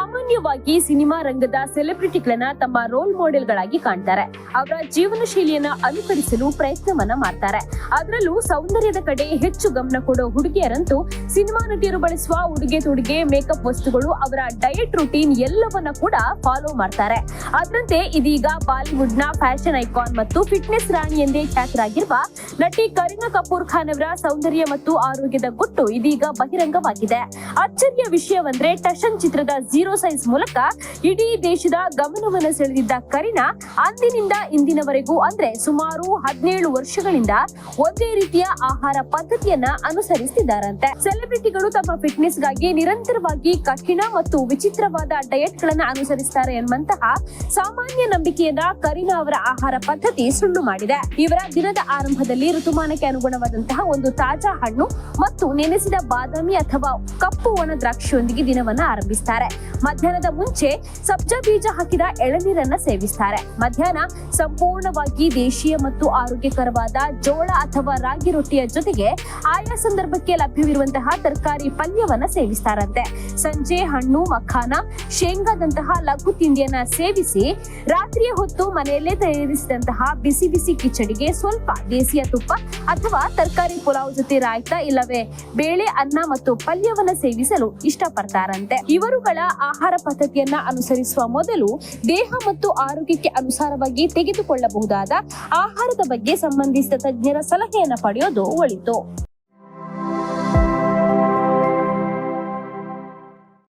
ಸಾಮಾನ್ಯವಾಗಿ ಸಿನಿಮಾ ರಂಗದ ಸೆಲೆಬ್ರಿಟಿಗಳನ್ನ ತಮ್ಮ ರೋಲ್ ಮಾಡೆಲ್ಗಳಾಗಿ ಕಾಣ್ತಾರೆ. ಅವರ ಜೀವನ ಶೈಲಿಯನ್ನ ಅನುಕರಿಸಲು ಪ್ರಯತ್ನವನ್ನ ಮಾಡ್ತಾರೆ. ಅದರಲ್ಲೂ ಸೌಂದರ್ಯದ ಕಡೆ ಹೆಚ್ಚು ಗಮನ ಕೊಡೋ ಹುಡುಗಿಯರಂತೂ ಸಿನಿಮಾ ನಟಿಯರು ಬಳಸುವ ಉಡುಗೆ ತೊಡುಗೆ, ಮೇಕಪ್ ವಸ್ತುಗಳು, ಅವರ ಡಯಟ್ ರುಟೀನ್ ಎಲ್ಲವನ್ನ ಕೂಡ ಫಾಲೋ ಮಾಡ್ತಾರೆ. ಅದರಂತೆ ಇದೀಗ ಬಾಲಿವುಡ್ನ ಫ್ಯಾಷನ್ ಐಕಾನ್ ಮತ್ತು ಫಿಟ್ನೆಸ್ ರಾಣಿ ಎಂದೇ ಖ್ಯಾತರಾಗಿರುವ ನಟಿ ಕರೀನಾ ಕಪೂರ್ ಖಾನ್ ಅವರ ಸೌಂದರ್ಯ ಮತ್ತು ಆರೋಗ್ಯದ ಗುಟ್ಟು ಇದೀಗ ಬಹಿರಂಗವಾಗಿದೆ. ಅಚ್ಚರಿಯ ವಿಷಯವೆಂದ್ರೆ ಟಶನ್ ಚಿತ್ರದ ಜೀರೋ ಸೈಜ್ ಮೂಲಕ ಇಡೀ ದೇಶದ ಗಮನವನ್ನು ಸೆಳೆದಿದ್ದ ಕರೀನಾ ಅಂದಿನಿಂದ ಇಂದಿನವರೆಗೂ ಅಂದ್ರೆ ಸುಮಾರು ಹದಿನೇಳು ವರ್ಷಗಳಿಂದ ಒಂದೇ ರೀತಿಯ ಆಹಾರ ಪದ್ಧತಿಯನ್ನ ಅನುಸರಿಸುತ್ತಿದ್ದಾರಂತೆ ಸೆಲೆಬ್ರಿಟಿಗಳು ತಮ್ಮ ಫಿಟ್ನೆಸ್ಗಾಗಿ ನಿರಂತರವಾಗಿ ಕಠಿಣ ಮತ್ತು ವಿಚಿತ್ರವಾದ ಡಯಟ್ ಗಳನ್ನ ಅನುಸರಿಸುತ್ತಾರೆ ಎನ್ನುವಂತಹ ಸಾಮಾನ್ಯ ನಂಬಿಕೆಯನ್ನ ಕರೀನಾ ಅವರ ಆಹಾರ ಪದ್ಧತಿ ಸುಳ್ಳು ಮಾಡಿದೆ. ಇವರ ದಿನದ ಆರಂಭದಲ್ಲಿ ಋತುಮಾನಕ್ಕೆ ಅನುಗುಣವಾದಂತಹ ಒಂದು ತಾಜಾ ಹಣ್ಣು ಮತ್ತು ನೆನೆಸಿದ ಬಾದಾಮಿ ಅಥವಾ ಕಪ್ಪು ಒಣ ದ್ರಾಕ್ಷಿಯೊಂದಿಗೆ ದಿನವನ್ನ ಆರಂಭಿಸ್ತಾರೆ. ಮಧ್ಯಾಹ್ನದ ಮುಂಚೆ ಸಬ್ಜಾ ಬೀಜ ಹಾಕಿದ ಎಳನೀರನ್ನ ಸೇವಿಸ್ತಾರೆ. ಮಧ್ಯಾಹ್ನ ಸಂಪೂರ್ಣವಾಗಿ ದೇಶೀಯ ಮತ್ತು ಆರೋಗ್ಯಕರವಾದ ಜೋಳ ಅಥವಾ ರಾಗಿ ರೊಟ್ಟಿಯ ಜೊತೆಗೆ ಆಯಾ ಸಂದರ್ಭಕ್ಕೆ ಲಭ್ಯವಿರುವಂತಹ ತರಕಾರಿ ಪಲ್ಯವನ್ನ ಸೇವಿಸ್ತಾರಂತೆ. ಸಂಜೆ ಹಣ್ಣು, ಮಖಾನ, ಶೇಂಗಾದಂತಹ ಲಘು ತಿಂಡಿಯನ್ನ ಸೇವಿಸಿ ರಾತ್ರಿಯ ಹೊತ್ತು ಮನೆಯಲ್ಲೇ ತಯಾರಿಸಿದಂತಹ ಬಿಸಿ ಬಿಸಿ ಕಿಚಡಿಗೆ ಸ್ವಲ್ಪ ದೇಸಿಯ ತುಪ್ಪ ಅಥವಾ ತರಕಾರಿ ಪುಲಾವ್ ಜೊತೆ ರಾಯ್ತ ಇಲ್ಲವೇ? ಬೇಳೆ, ಅನ್ನ ಮತ್ತು ಪಲ್ಯವನ್ನ ಸೇವಿಸಲು ಇಷ್ಟಪಡ್ತಾರಂತೆ. ಇವರುಗಳ ಆಹಾರ ಪದ್ಧತಿಯನ್ನ ಅನುಸರಿಸುವ ಮೊದಲು ದೇಹ ಮತ್ತು ಆರೋಗ್ಯಕ್ಕೆ ಅನುಸಾರವಾಗಿ ತೆಗೆದುಕೊಳ್ಳಬಹುದಾದ ಆಹಾರದ ಬಗ್ಗೆ ಸಂಬಂಧಿಸಿದ ತಜ್ಞರ ಸಲಹೆಯನ್ನ ಪಡೆಯೋದು ಒಳಿತು.